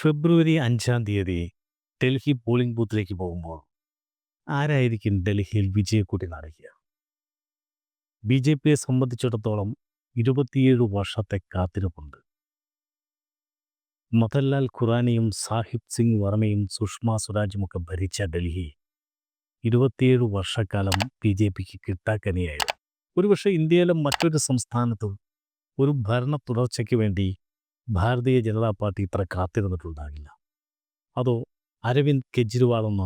ഫെബ്രുവരി അഞ്ചാം തീയതി ഡൽഹി പോളിംഗ് ബൂത്തിലേക്ക് പോകുമ്പോൾ ആരായിരിക്കും ഡൽഹിയിൽ വിജയക്കൂട്ടി നടക്കുക ബി ജെ പിയെ സംബന്ധിച്ചിടത്തോളം ഇരുപത്തിയേഴ് വർഷത്തെ കാത്തിരിപ്പുണ്ട്. മദൻലാൽ ഖുറാനയും സാഹിബ് സിംഗ് വർമ്മയും സുഷമ സ്വരാജുമൊക്കെ ഭരിച്ച ഡൽഹി ഇരുപത്തിയേഴ് വർഷക്കാലം ബി ജെ പിക്ക് കിട്ടാക്കനിയായിരുന്നു. ഒരുപക്ഷെ ഇന്ത്യയിലെ മറ്റൊരു സംസ്ഥാനത്തും ഒരു ഭരണ തുടർച്ചയ്ക്ക് വേണ്ടി ഭാരതീയ ജനതാ പാർട്ടി ഇത്ര കാത്തിരുന്നിട്ടുണ്ടാകില്ല അതോ അരവിന്ദ് കെജ്രിവാൾ എന്ന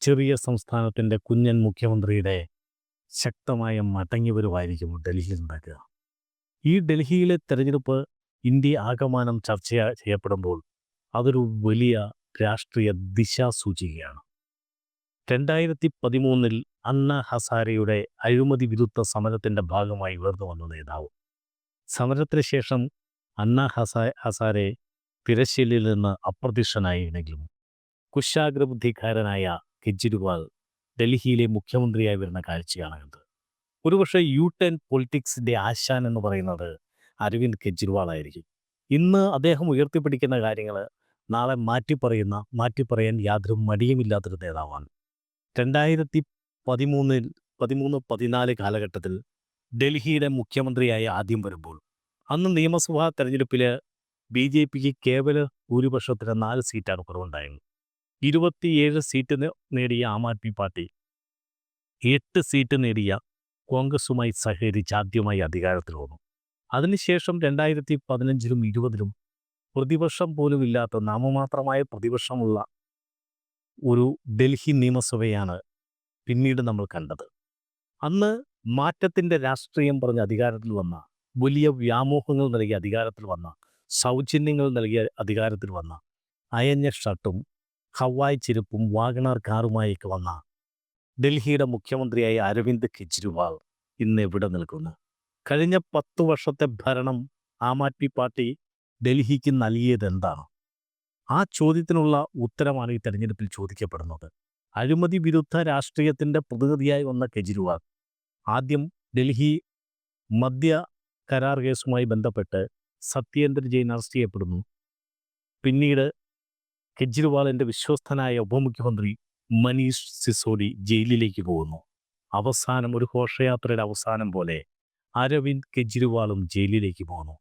ചെറിയ സംസ്ഥാനത്തിന്റെ കുഞ്ഞൻ മുഖ്യമന്ത്രിയുടെ ശക്തമായ മടങ്ങിവരവായിരിക്കും ഡൽഹിയിൽ ഉണ്ടാക്കുക. ഈ ഡൽഹിയിലെ തെരഞ്ഞെടുപ്പ് ഇന്ത്യ ആകമാനം ചർച്ച ചെയ്യപ്പെടുമ്പോൾ അതൊരു വലിയ രാഷ്ട്രീയ ദിശാസൂചികയാണ്. രണ്ടായിരത്തി പതിമൂന്നിൽ അന്ന ഹസാരയുടെ അഴിമതി വിരുദ്ധ സമരത്തിന്റെ ഭാഗമായി ഉയർന്നു വന്ന നേതാവ്. സമരത്തിന് ശേഷം അന്ന ഹസാ ഹസാരെ തിരശ്ശീലിൽ നിന്ന് അപ്രത്യക്ഷനായിരുന്നെങ്കിലും കുശാഗ്രബുദ്ധിക്കാരനായ കെജ്രിവാൾ ഡൽഹിയിലെ മുഖ്യമന്ത്രിയായി വരുന്ന കാഴ്ചയാണ് കണ്ടത്. ഒരുപക്ഷെ യു ടെൻ പൊളിറ്റിക്സിന്റെ ആശാൻ എന്ന് പറയുന്നത് അരവിന്ദ് കെജ്രിവാൾ ആയിരിക്കും. ഇന്ന് അദ്ദേഹം ഉയർത്തിപ്പിടിക്കുന്ന കാര്യങ്ങൾ നാളെ മാറ്റിപ്പറയുന്ന മാറ്റിപ്പറയാൻ യാതൊരു മടിയുമില്ലാത്തൊരു നേതാവാണ്. രണ്ടായിരത്തി പതിമൂന്നിൽ പതിമൂന്ന് പതിനാല് കാലഘട്ടത്തിൽ ഡൽഹിയുടെ മുഖ്യമന്ത്രിയായി ആദ്യം വരുമ്പോൾ അന്ന് നിയമസഭാ തെരഞ്ഞെടുപ്പിൽ ബി ജെ പിക്ക് കേവല ഭൂരിപക്ഷത്തിന് നാല് സീറ്റാണ് കുറവുണ്ടായിരുന്നത് ഇരുപത്തിയേഴ് സീറ്റ് നേടിയ ആം ആദ്മി പാർട്ടി എട്ട് സീറ്റ് നേടിയ കോൺഗ്രസുമായി സഹകരിച്ച് ആദ്യമായി അധികാരത്തിൽ വന്നു. അതിനുശേഷം രണ്ടായിരത്തി പതിനഞ്ചിലും ഇരുപതിലും പ്രതിപക്ഷം പോലും ഇല്ലാത്ത നാമമാത്രമായ പ്രതിപക്ഷമുള്ള ഒരു ഡൽഹി നിയമസഭയാണ് പിന്നീട് നമ്മൾ കണ്ടത്. അന്ന് മാറ്റത്തിന്റെ രാഷ്ട്രീയം പറഞ്ഞ് അധികാരത്തിൽ വന്ന വലിയ വ്യാമോഹങ്ങൾ നൽകിയ അധികാരത്തിൽ വന്ന സൗജന്യങ്ങൾ നൽകിയ അധികാരത്തിൽ വന്ന അയഞ്ഞ ഷർട്ടും ഹവായ് ചെരുപ്പും വാഗണാർ കാറുമായൊക്കെ വന്ന ഡൽഹിയുടെ മുഖ്യമന്ത്രിയായ അരവിന്ദ് കെജ്രിവാൾ ഇന്ന് എവിടെ നിൽക്കുന്നു. കഴിഞ്ഞ പത്തു വർഷത്തെ ഭരണം ആം ആദ്മി പാർട്ടി ഡൽഹിക്ക് നൽകിയത് എന്താണ്? ആ ചോദ്യത്തിനുള്ള ഉത്തരമാണ് ഈ തെരഞ്ഞെടുപ്പിൽ ചോദിക്കപ്പെടുന്നത്. അഴിമതി വിരുദ്ധ രാഷ്ട്രീയത്തിന്റെ പ്രതിനിധിയായി വന്ന കെജ്രിവാൾ ആദ്യം ഡൽഹി മദ്യ കരാർ കേസുമായി ബന്ധപ്പെട്ട് സത്യേന്ദ്ര ജെയിൻ അറസ്റ്റ് ചെയ്യപ്പെടുന്നു. പിന്നീട് കെജ്രിവാളിന്റെ വിശ്വസ്തനായ ഉപമുഖ്യമന്ത്രി മനീഷ് സിസോഡി ജയിലിലേക്ക് പോകുന്നു. അവസാനം ഒരു ഘോഷയാത്രയുടെ അവസാനം പോലെ അരവിന്ദ് കെജ്രിവാളും ജയിലിലേക്ക് പോകുന്നു.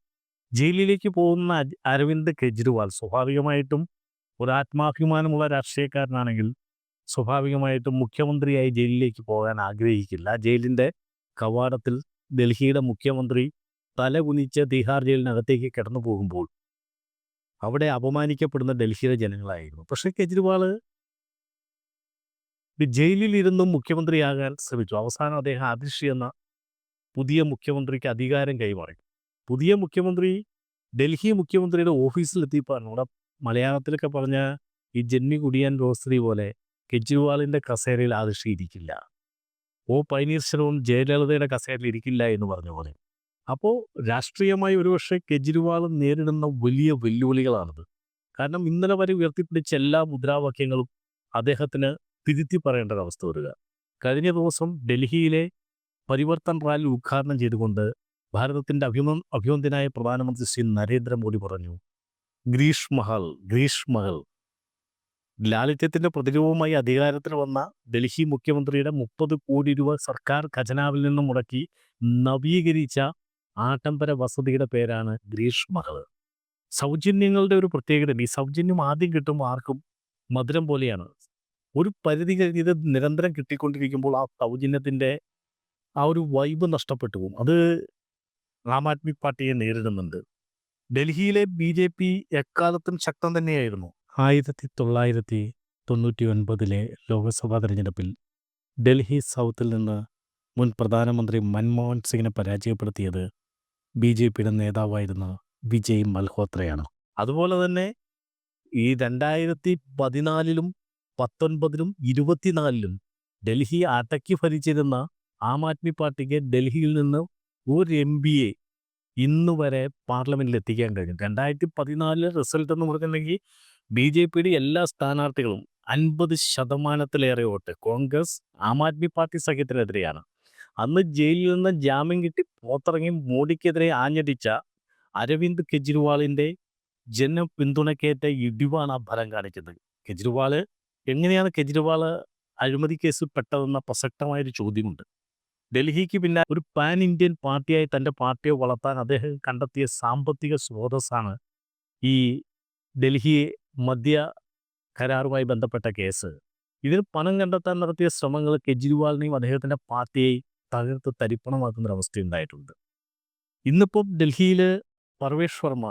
ജയിലിലേക്ക് പോകുന്ന അരവിന്ദ് കെജ്രിവാൾ സ്വാഭാവികമായിട്ടും ഒരു ആത്മാഭിമാനമുള്ള രാഷ്ട്രീയക്കാരനാണെങ്കിൽ സ്വാഭാവികമായിട്ടും മുഖ്യമന്ത്രിയായി ജയിലിലേക്ക് പോകാൻ ആഗ്രഹിക്കില്ല. ജയിലിന്റെ കവാടത്തിൽ ഡൽഹിയുടെ മുഖ്യമന്ത്രി തല കുനിച്ച് തിഹാർ ജയിലിനകത്തേക്ക് കിടന്നു പോകുമ്പോൾ അവിടെ അപമാനിക്കപ്പെടുന്ന ഡൽഹിയിലെ ജനങ്ങളായിരുന്നു. പക്ഷേ കെജ്രിവാൾ ജയിലിലിരുന്നും മുഖ്യമന്ത്രിയാകാൻ ശ്രമിച്ചു. അവസാനം അദ്ദേഹം ആദിഷി എന്ന പുതിയ മുഖ്യമന്ത്രിക്ക് അധികാരം കൈമാറി. പുതിയ മുഖ്യമന്ത്രി ഡൽഹി മുഖ്യമന്ത്രിയുടെ ഓഫീസിലെത്തി പറഞ്ഞു അവിടെ മലയാളത്തിലൊക്കെ പറഞ്ഞ ഈ ജന്മി കുടിയാൻ റോസ്ത്രി പോലെ കെജ്രിവാളിന്റെ കസേരയിൽ ആദിഷി ഇരിക്കില്ല. ഓ പൈനീർശനവും ജയലളിതയുടെ കസേരയിൽ ഇരിക്കില്ല എന്ന് പറഞ്ഞ പോലെ. അപ്പോൾ രാഷ്ട്രീയമായി ഒരുപക്ഷെ കെജ്രിവാൾ നേരിടുന്ന വലിയ വെല്ലുവിളികളാണിത്. കാരണം ഇന്നലെ വരെ ഉയർത്തിപ്പിടിച്ച എല്ലാ മുദ്രാവാക്യങ്ങളും അദ്ദേഹത്തിന് തിരുത്തി പറയേണ്ട അവസ്ഥ വരിക. കഴിഞ്ഞ ദിവസം ഡൽഹിയിലെ പരിവർത്തൻ റാലി ഉദ്ഘാടനം ചെയ്തുകൊണ്ട് ഭാരതത്തിന്റെ അഭിമ അഭിമന്യനായ പ്രധാനമന്ത്രി ശ്രീ നരേന്ദ്രമോദി പറഞ്ഞു ഗ്രീഷ് മഹൽ ഗ്രീഷ് മഹൽ. ലാളിത്യത്തിന്റെ പ്രതിരൂപമായി അധികാരത്തിൽ വന്ന ഡൽഹി മുഖ്യമന്ത്രിയുടെ മുപ്പത് കോടി രൂപ സർക്കാർ ഖജനാവിൽ നിന്നും മുടക്കി നവീകരിച്ച ആഡംബര വസതിയുടെ പേരാണ് ഗ്രീഷ് മഹൽ സൗജന്യങ്ങളുടെ ഒരു പ്രത്യേകത ഈ സൗജന്യം ആദ്യം കിട്ടുമ്പോൾ ആർക്കും മധുരം പോലെയാണ്. ഒരു പരിധി ഇത് നിരന്തരം കിട്ടിക്കൊണ്ടിരിക്കുമ്പോൾ ആ സൗജന്യത്തിന്റെ ആ ഒരു വൈബ് നഷ്ടപ്പെട്ടു പോകും. അത് ആം ആദ്മി പാർട്ടിയെ നേരിടുന്നുണ്ട്. ഡൽഹിയിലെ ബി ജെ പി എക്കാലത്തും ശക്തം തന്നെയായിരുന്നു. ആയിരത്തി തൊള്ളായിരത്തി തൊണ്ണൂറ്റി ഒൻപതിലെ ലോക്സഭാ തെരഞ്ഞെടുപ്പിൽ ഡൽഹി സൗത്തിൽ നിന്ന് മുൻ പ്രധാനമന്ത്രി മൻമോഹൻ സിംഗിനെ പരാജയപ്പെടുത്തിയത് ബി ജെ പിയുടെ നേതാവായിരുന്ന വിജയ് മൽഹോത്രയാണ്. അതുപോലെ തന്നെ ഈ രണ്ടായിരത്തി പതിനാലിലും പത്തൊൻപതിലും ഇരുപത്തിനാലിലും ഡൽഹി അടക്കി ഭരിച്ചിരുന്ന ആം ആദ്മി പാർട്ടിക്ക് ഡൽഹിയിൽ നിന്ന് ഒരു എം പിയെ ഇന്ന് വരെ പാർലമെന്റിൽ എത്തിക്കാൻ കഴിഞ്ഞു. രണ്ടായിരത്തി പതിനാലിലെ റിസൾട്ട് എന്ന് പറഞ്ഞിട്ടുണ്ടെങ്കിൽ ബി ജെ പിയുടെ എല്ലാ സ്ഥാനാർത്ഥികളും അൻപത് ശതമാനത്തിലേറെ വോട്ട് കോൺഗ്രസ് ആം ആദ്മി പാർട്ടി സഖ്യത്തിനെതിരെയാണ്. അന്ന് ജയിലിൽ നിന്ന് ജാമ്യം കിട്ടി പുറത്തിറങ്ങി മോഡിക്കെതിരെ ആഞ്ഞടിച്ച അരവിന്ദ് കെജ്രിവാളിന്റെ ജനപിന്തുണക്കേറ്റ ഇടിവാണ് ആ ഫലം കാണിക്കുന്നത് കെജ്രിവാൾ എങ്ങനെയാണ് കെജ്രിവാൾ അഴിമതി കേസ് പെട്ടതെന്ന പ്രസക്തമായൊരു ചോദ്യമുണ്ട്. ഡൽഹിക്ക് പിന്നെ ഒരു പാൻ ഇന്ത്യൻ പാർട്ടിയായി തന്റെ പാർട്ടിയെ വളർത്താൻ അദ്ദേഹം കണ്ടെത്തിയ സാമ്പത്തിക സ്രോതസ്സാണ് ഈ ഡൽഹി മദ്യ കരാറുമായി ബന്ധപ്പെട്ട കേസ്. ഇതിന് പണം കണ്ടെത്താൻ നടത്തിയ ശ്രമങ്ങൾ കെജ്രിവാളിനെയും അദ്ദേഹത്തിന്റെ പാർട്ടിയെയും തകർത്ത് തരിപ്പണമാക്കുന്ന ഒരവസ്ഥയുണ്ടായിട്ടുണ്ട് ഇന്നിപ്പം ഡൽഹിയിൽ പർവേഷ് വർമ്മ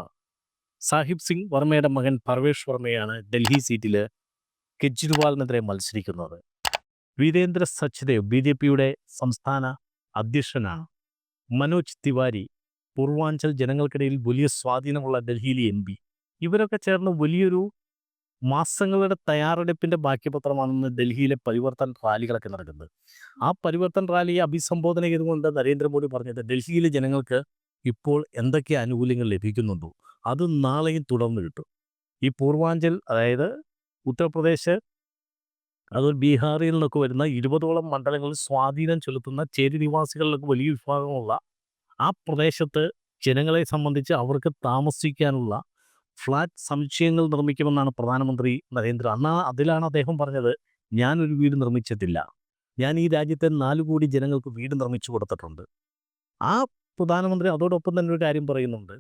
സാഹിബ് സിംഗ് വർമ്മയുടെ മകൻ പർവേഷ് വർമ്മയാണ് ഡൽഹി സീറ്റിൽ കെജ്രിവാളിനെതിരെ മത്സരിക്കുന്നത്. വീരേന്ദ്ര സച്ദേവ് ബി ജെ പിയുടെ സംസ്ഥാന അധ്യക്ഷനാണ്. മനോജ് തിവാരി പൂർവാഞ്ചൽ ജനങ്ങൾക്കിടയിൽ വലിയ സ്വാധീനമുള്ള ഡൽഹിയിലെ എം പി. ഇവരൊക്കെ ചേർന്ന് വലിയൊരു മാസങ്ങളുടെ തയ്യാറെടുപ്പിന്റെ ബാക്കിപത്രമാണെന്ന് ഡൽഹിയിലെ പരിവർത്തൻ റാലികളൊക്കെ നടക്കുന്നത്. ആ പരിവർത്തൻ റാലിയെ അഭിസംബോധന ചെയ്തുകൊണ്ട് നരേന്ദ്രമോദി പറഞ്ഞത് ഡൽഹിയിലെ ജനങ്ങൾക്ക് ഇപ്പോൾ എന്തൊക്കെ ആനുകൂല്യങ്ങൾ ലഭിക്കുന്നുണ്ടോ? അത് നാളെയും തുടർന്ന് കിട്ടും. ഈ പൂർവാഞ്ചൽ അതായത് ഉത്തർപ്രദേശ് അത് ബീഹാറിൽ നിന്നൊക്കെ വരുന്ന ഇരുപതോളം മണ്ഡലങ്ങളിൽ സ്വാധീനം ചെലുത്തുന്ന ചേരി നിവാസികളിലൊക്കെ വലിയ വിഭാഗമുള്ള ആ പ്രദേശത്ത് ജനങ്ങളെ സംബന്ധിച്ച് അവർക്ക് താമസിക്കാനുള്ള ഫ്ലാറ്റ് സമുച്ചയങ്ങൾ നിർമ്മിക്കുമെന്നാണ് പ്രധാനമന്ത്രി നരേന്ദ്ര. അന്ന് അതിലാണ് അദ്ദേഹം പറഞ്ഞത് ഞാനൊരു വീട് നിർമ്മിച്ചിട്ടില്ല. ഞാൻ ഈ രാജ്യത്തെ നാല് കോടി ജനങ്ങൾക്ക് വീട് നിർമ്മിച്ചു കൊടുത്തിട്ടുണ്ട്. ആ പ്രധാനമന്ത്രി അതോടൊപ്പം തന്നെ ഒരു കാര്യം പറയുന്നുണ്ട്.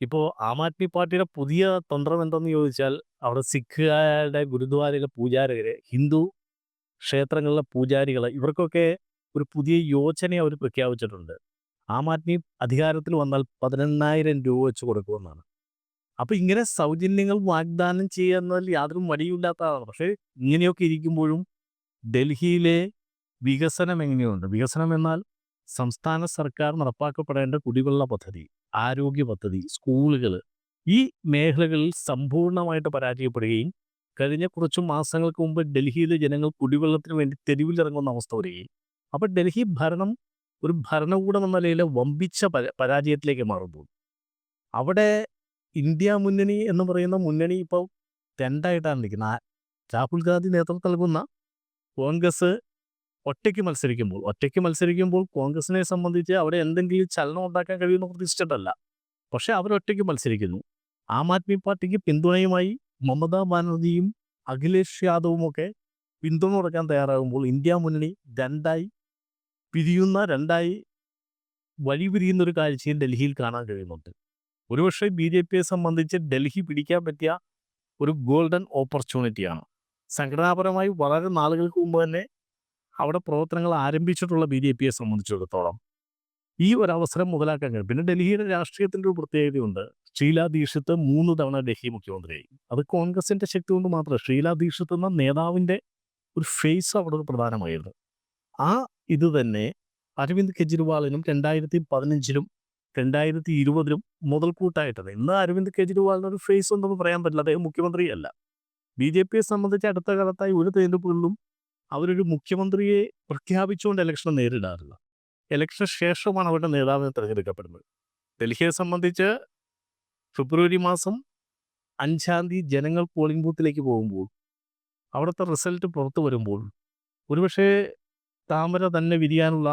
ഇപ്പോൾ ആം ആദ്മി പാർട്ടിയുടെ പുതിയ തന്ത്രം എന്തെന്ന് ചോദിച്ചാൽ അവിടെ സിഖുകാരുടെ ഗുരുദ്വാരയിലെ പൂജാരകരെ ഹിന്ദു ക്ഷേത്രങ്ങളിലെ പൂജാരികൾ ഇവർക്കൊക്കെ ഒരു പുതിയ യോജന അവർ പ്രഖ്യാപിച്ചിട്ടുണ്ട്. ആം ആദ്മി അധികാരത്തിൽ വന്നാൽ പതിനെണ്ണായിരം രൂപ വെച്ച് കൊടുക്കുമെന്നാണ്. അപ്പോൾ ഇങ്ങനെ സൗജന്യങ്ങൾ വാഗ്ദാനം ചെയ്യുന്നതിൽ യാതൊരു മടിയില്ലാത്തതാണ് പക്ഷേ ഇങ്ങനെയൊക്കെ ഇരിക്കുമ്പോഴും ഡൽഹിയിലെ വികസനം എങ്ങനെയുണ്ട്? വികസനം എന്നാൽ സംസ്ഥാന സർക്കാർ നടപ്പാക്കപ്പെടേണ്ട കുടിവെള്ള പദ്ധതി ആരോഗ്യ പദ്ധതി സ്കൂളുകൾ ഈ മേഖലകളിൽ സമ്പൂർണമായിട്ട് പരാജയപ്പെടുകയും കഴിഞ്ഞ കുറച്ച് മാസങ്ങൾക്ക് മുമ്പ് ഡൽഹിയിലെ ജനങ്ങൾ കുടിവെള്ളത്തിന് വേണ്ടി തെരുവിലിറങ്ങുന്ന അവസ്ഥ വരികയും. അപ്പോൾ ഡൽഹി ഭരണം ഒരു ഭരണകൂടം എന്ന നിലയിൽ വമ്പിച്ച പരാ- പരാജയത്തിലേക്ക് മാറുന്നു അവിടെ ഇന്ത്യ മുന്നണി എന്ന് പറയുന്ന മുന്നണി ഇപ്പോൾ രണ്ടായിട്ടാണ് നിൽക്കുന്നത്. രാഹുൽ ഗാന്ധി നേതൃത്വം നൽകുന്ന കോൺഗ്രസ് ഒറ്റയ്ക്ക് മത്സരിക്കുമ്പോൾ ഒറ്റയ്ക്ക് മത്സരിക്കുമ്പോൾ കോൺഗ്രസിനെ സംബന്ധിച്ച് അവിടെ എന്തെങ്കിലും ചലനം ഉണ്ടാക്കാൻ കഴിയുമെന്ന് പ്രതീക്ഷിച്ചിട്ടല്ല. പക്ഷേ അവരൊറ്റയ്ക്ക് മത്സരിക്കുന്നു. ആം ആദ്മി പാർട്ടിക്ക് പിന്തുണയുമായി മമതാ ബാനർജിയും അഖിലേഷ് യാദവും ഒക്കെ പിന്തുണ കൊടുക്കാൻ തയ്യാറാകുമ്പോൾ ഇന്ത്യ മുന്നണി രണ്ടായി പിരിയുന്ന രണ്ടായി വഴി പിരിയുന്ന ഒരു കാഴ്ചയും ഡൽഹിയിൽ കാണാൻ കഴിയുന്നുണ്ട്. ഒരുപക്ഷെ ബി ജെ പിയെ സംബന്ധിച്ച് ഡൽഹി പിടിക്കാൻ പറ്റിയ ഒരു ഗോൾഡൻ ഓപ്പർച്യൂണിറ്റിയാണ്. സംഘടനാപരമായി വളരെ നാളുകൾക്ക് മുമ്പ് തന്നെ അവിടെ പ്രവർത്തനങ്ങൾ ആരംഭിച്ചിട്ടുള്ള ബി ജെ പിയെ സംബന്ധിച്ചിടത്തോളം. ഈ ഒരു അവസരം മുതലാക്കാൻ കഴിയും. പിന്നെ ഡൽഹിയുടെ രാഷ്ട്രീയത്തിന്റെ ഒരു പ്രത്യേകതയുണ്ട്. ഷീല ദീക്ഷിത്ത് മൂന്ന് തവണ ഡൽഹി മുഖ്യമന്ത്രിയായി. അത് കോൺഗ്രസിന്റെ ശക്തി കൊണ്ട് മാത്രമേ ഷീല ദീക്ഷിത്ത് എന്ന നേതാവിന്റെ ഒരു ഫേസ് അവിടെ പ്രധാനമായിരുന്നു. ആ ഇത് തന്നെ അരവിന്ദ് കെജ്രിവാളിനും രണ്ടായിരത്തി പതിനഞ്ചിലും രണ്ടായിരത്തി ഇരുപതിലും മുതൽക്കൂട്ടായിട്ടത് ഇന്ന് അരവിന്ദ് കെജ്രിവാളിന് ഒരു ഫേസ് ഉണ്ടെന്ന് പറയാൻ പറ്റില്ല. അദ്ദേഹം മുഖ്യമന്ത്രിയല്ല. ബി ജെ പിയെ സംബന്ധിച്ച് അടുത്ത കാലത്തായി ഒരു തെരഞ്ഞെടുപ്പുകളിലും അവരൊരു മുഖ്യമന്ത്രിയെ പ്രഖ്യാപിച്ചുകൊണ്ട് ഇലക്ഷൻ നേരിടാറില്ല. ഇലക്ഷൻ ശേഷമാണ് അവരുടെ നേതാവിനെ തിരഞ്ഞെടുക്കപ്പെടുന്നത്. ഡൽഹിയെ സംബന്ധിച്ച് ഫെബ്രുവരി മാസം അഞ്ചാം തീയതി ജനങ്ങൾ പോളിംഗ് ബൂത്തിലേക്ക് പോകുമ്പോൾ അവിടുത്തെ റിസൾട്ട് പുറത്തു വരുമ്പോൾ ഒരുപക്ഷെ താമര തന്നെ വിരിയാനുള്ള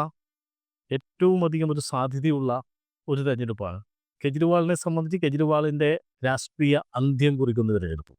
ഏറ്റവും അധികം ഒരു സാധ്യതയുള്ള ഒരു തെരഞ്ഞെടുപ്പാണ്. കെജ്രിവാളിനെ സംബന്ധിച്ച് കെജ്രിവാളിന്റെ രാഷ്ട്രീയ അന്ത്യം കുറിക്കുന്ന തെരഞ്ഞെടുപ്പ്